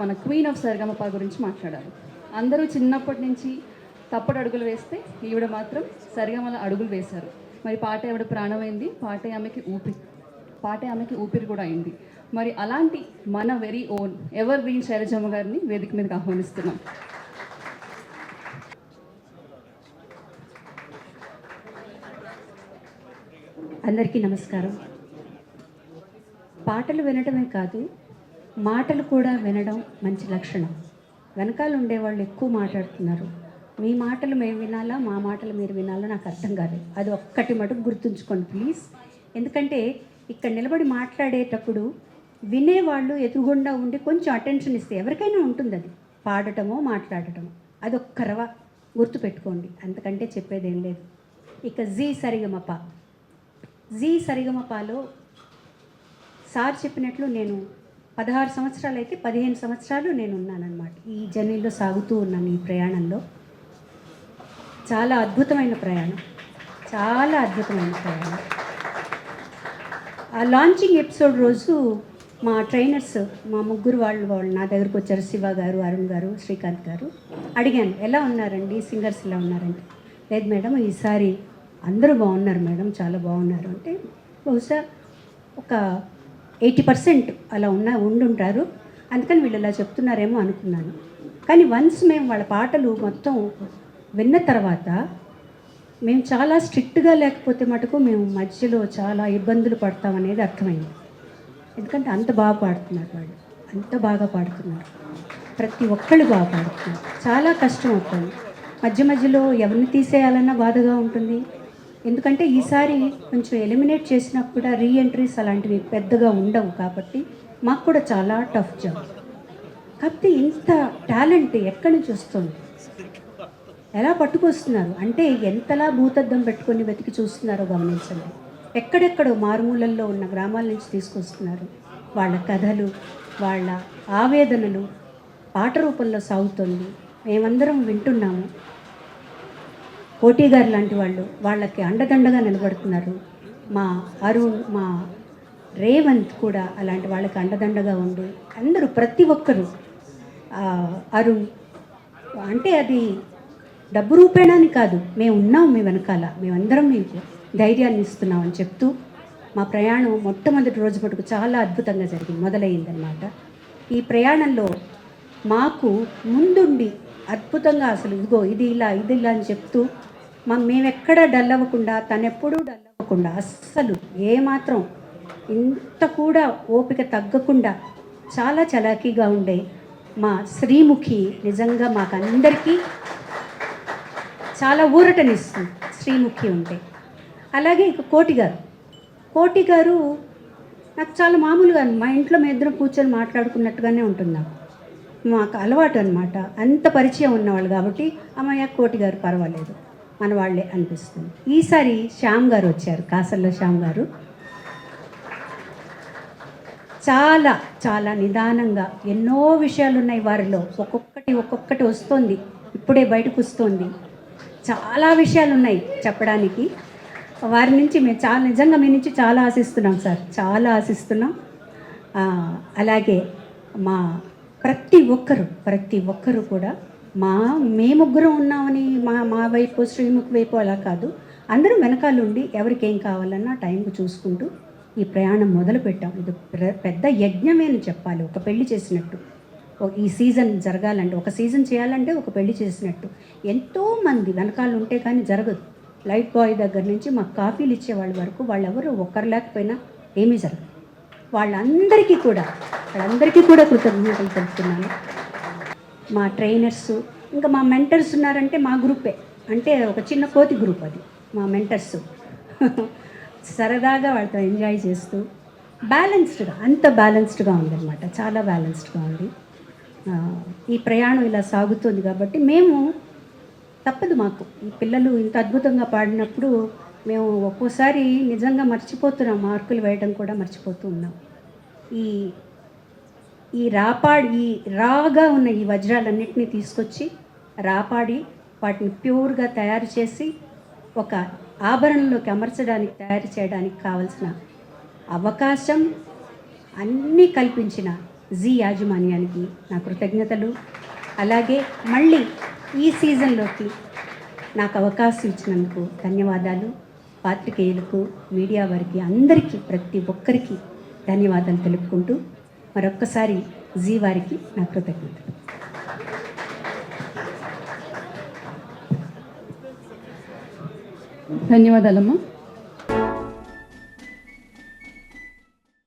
మన queen of Sa Re Ga Ma Pa గురించి మాట్లాడారు. అందరూ చిన్నప్పటి నుంచి తప్పుడు అడుగులు వేస్తే ఈవిడ మాత్రం సరిగమల అడుగులు వేశారు. మరి పాట ఆవిడ ప్రాణమైంది. పాటే ఆమెకి ఊపిరి పాటే ఆమెకి ఊపిరి కూడా అయింది. మరి అలాంటి మన వెరీ ఓన్ ఎవర్ గ్రీన్ శైలజమ్మ గారిని వేదిక మీదకి ఆహ్వానిస్తున్నాం. అందరికీ నమస్కారం. పాటలు వినటమే కాదు మాటలు కూడా వినడం మంచి లక్షణం. వెనకాల ఉండేవాళ్ళు ఎక్కువ మాట్లాడుతున్నారు. మీ మాటలు మేము వినాలా? మా మాటలు మీరు వినాలా? నాకు అర్థం కాదు అది ఒక్కటి మటుకు గుర్తుంచుకోండి ప్లీజ్. ఎందుకంటే ఇక్కడ నిలబడి మాట్లాడేటప్పుడు వినేవాళ్ళు ఎదురుగుండా ఉండి కొంచెం అటెన్షన్ ఇస్తే ఎవరికైనా ఉంటుంది అది పాడటమో మాట్లాడటమో. అది ఒక్క రవ గుర్తుపెట్టుకోండి. అంతకంటే చెప్పేదేం లేదు. ఇక జీ సరిగమప. జీ సరిగమపాలో సార్ చెప్పినట్లు నేను పదహారు సంవత్సరాలు అయితే పదిహేను సంవత్సరాలు నేను ఉన్నానన్నమాట ఈ జర్నీలో సాగుతూ ఉన్నాను ఈ ప్రయాణంలో చాలా అద్భుతమైన ప్రయాణం. చాలా అద్భుతమైన ప్రయాణం. ఆ లాంచింగ్ ఎపిసోడ్ రోజు మా ట్రైనర్స్ మా ముగ్గురు వాళ్ళు వాళ్ళు నా దగ్గరకు వచ్చారు శివ గారు అరుణ్ గారు శ్రీకాంత్ గారు. అడిగాను ఎలా ఉన్నారండి? సింగర్స్ ఎలా ఉన్నారంటే లేదు మేడం ఈసారి అందరూ బాగున్నారు మేడం చాలా బాగున్నారు. అంటే బహుశా ఒక ఎయిటీ పర్సెంట్ అలా ఉన్న ఉండుంటారు. అందుకని వీళ్ళు ఇలా చెప్తున్నారేమో అనుకున్నాను. కానీ వన్స్ మేము వాళ్ళ పాటలు మొత్తం విన్న తర్వాత మేము చాలా స్ట్రిక్ట్గా లేకపోతే మటుకు మేము మధ్యలో చాలా ఇబ్బందులు పడతాం అనేది అర్థమైంది. ఎందుకంటే అంత బాగా పాడుతున్నారు వాళ్ళు. అంత బాగా పాడుతున్నారు. ప్రతి ఒక్కళ్ళు బాగా పాడుతున్నారు. చాలా కష్టం అవుతుంది. మధ్య మధ్యలో ఎవరిని తీసేయాలన్నా బాధగా ఉంటుంది. ఎందుకంటే ఈసారి కొంచెం ఎలిమినేట్ చేసినా కూడా రీ ఎంట్రీస్ అలాంటివి పెద్దగా ఉండవు కాబట్టి మాకు కూడా చాలా టఫ్ జాబ్ కాకపోతే ఇంత టాలెంట్ ఎక్కడి నుంచి వస్తుంది? ఎలా పట్టుకొస్తున్నారు? అంటే ఎంతలా భూతద్దం పెట్టుకొని వెతికి చూస్తున్నారో గమనించండి. ఎక్కడెక్కడో మారుమూలల్లో ఉన్న గ్రామాల నుంచి తీసుకొస్తున్నారు. వాళ్ళ కథలు వాళ్ళ ఆవేదనలు పాట రూపంలో సాగుతుంది. మేమందరం వింటున్నాము. కోటి గారు లాంటి వాళ్ళు వాళ్ళకి అండదండగా నిలబడుతున్నారు. మా అరుణ్ మా రేవంత్ కూడా అలాంటి వాళ్ళకి అండదండగా ఉండి. అందరూ ప్రతి ఒక్కరూ అరుణ్ అంటే అది డబ్బు రూపేణాని కాదు. మేము ఉన్నాం మీ వెనకాల. మేమందరం మీకు ధైర్యాన్ని ఇస్తున్నామని చెప్తూ మా ప్రయాణం మొట్టమొదటి రోజు మటుకు చాలా అద్భుతంగా జరిగింది మొదలైందనమాట ఈ ప్రయాణంలో మాకు ముందుండి అద్భుతంగా అసలు ఇదిగో ఇది ఇలా ఇది ఇలా అని చెప్తూ మా మేమెక్కడ డల్ అవ్వకుండా తనెప్పుడూ డల్ అవ్వకుండా అస్సలు ఏమాత్రం ఇంత కూడా ఓపిక తగ్గకుండా చాలా చలాకీగా ఉండే మా శ్రీముఖి నిజంగా మాకు అందరికీ చాలా ఊరటనిస్తుంది శ్రీముఖి ఉంటే. అలాగే ఇక కోటి గారు కోటి గారు నాకు చాలా మామూలుగా మా ఇంట్లో మేము ఇద్దరం కూర్చొని మాట్లాడుకున్నట్టుగానే ఉంటుంది మాకు అలవాటు అనమాట అంత పరిచయం ఉన్నవాళ్ళు కాబట్టి అమ్మయ్య కోటి గారు పర్వాలేదు. మన వాళ్ళే అనిపిస్తుంది. ఈసారి శ్యామ్ గారు వచ్చారు కాసల్లో శ్యామ్ గారు. చాలా చాలా నిదానంగా ఎన్నో విషయాలు ఉన్నాయి వారిలో. ఒక్కొక్కటి ఒక్కొక్కటి వస్తుంది. ఇప్పుడే బయటకు వస్తుంది. చాలా విషయాలు ఉన్నాయి చెప్పడానికి. వారి నుంచి మేము చాలా నిజంగా మీ నుంచి చాలా ఆశిస్తున్నాం సార్. చాలా ఆశిస్తున్నాం. అలాగే మా ప్రతి ఒక్కరు ప్రతి ఒక్కరు కూడా మా మేముగ్గురం ఉన్నామని మా మా వైపు శ్రీముఖి వైపు అలా కాదు. అందరం వెనకాలండి ఎవరికి ఏం కావాలన్నా టైంకు చూసుకుంటూ ఈ ప్రయాణం మొదలు పెట్టాం ఇది ప్ర- పెద్ద యజ్ఞమే అని చెప్పాలి. ఒక పెళ్ళి చేసినట్టు. ఈ సీజన్ జరగాలంటే ఒక సీజన్ చేయాలంటే ఒక పెళ్ళి చేసినట్టు. ఎంతోమంది వెనకాల ఉంటే కానీ జరగదు. లైట్ బాయ్ దగ్గర నుంచి మాకు కాఫీలు ఇచ్చే వాళ్ళ వరకు వాళ్ళెవరు ఒక్కరు లేకపోయినా ఏమీ జరగదు. వాళ్ళందరికీ కూడా వాళ్ళందరికీ కూడా కృతజ్ఞతలు తెలుపుతున్నాను. మా ట్రైనర్స్ ఇంకా మా మెంటర్స్ ఉన్నారంటే మా గ్రూపే అంటే ఒక చిన్న కోతి గ్రూప్ అది మా మెంటర్స్ సరదాగా వాళ్ళతో ఎంజాయ్ చేస్తూ బ్యాలెన్స్డ్గా అంత బ్యాలెన్స్డ్గా ఉందన్నమాట. చాలా బ్యాలెన్స్డ్గా ఉంది. ఈ ప్రయాణం ఇలా సాగుతుంది కాబట్టి మేము తప్పదు మాకు. ఈ పిల్లలు ఇంత అద్భుతంగా పాడినప్పుడు మేము ఒక్కోసారి నిజంగా మర్చిపోతున్నాం మార్కులు వేయడం కూడా మర్చిపోతూ ఉన్నాం. ఈ ఈ రాపాడి ఈ రాగా ఉన్న ఈ వజ్రాలన్నింటినీ తీసుకొచ్చి రాపాడి వాటిని ప్యూర్గా తయారు చేసి ఒక ఆభరణంలోకి అమర్చడానికి తయారు చేయడానికి కావలసిన అవకాశం అన్నీ కల్పించిన జీ యాజమాన్యానికి నా కృతజ్ఞతలు. అలాగే మళ్ళీ ఈ సీజన్లోకి నాకు అవకాశం ఇచ్చినందుకు ధన్యవాదాలు. పాత్రికేయులకు మీడియా వారికి అందరికీ ప్రతి ఒక్కరికి ధన్యవాదాలు తెలుపుకుంటూ మరొక్కసారి జీ వారికి నా కృతజ్ఞతలు. ధన్యవాదాలమ్మా.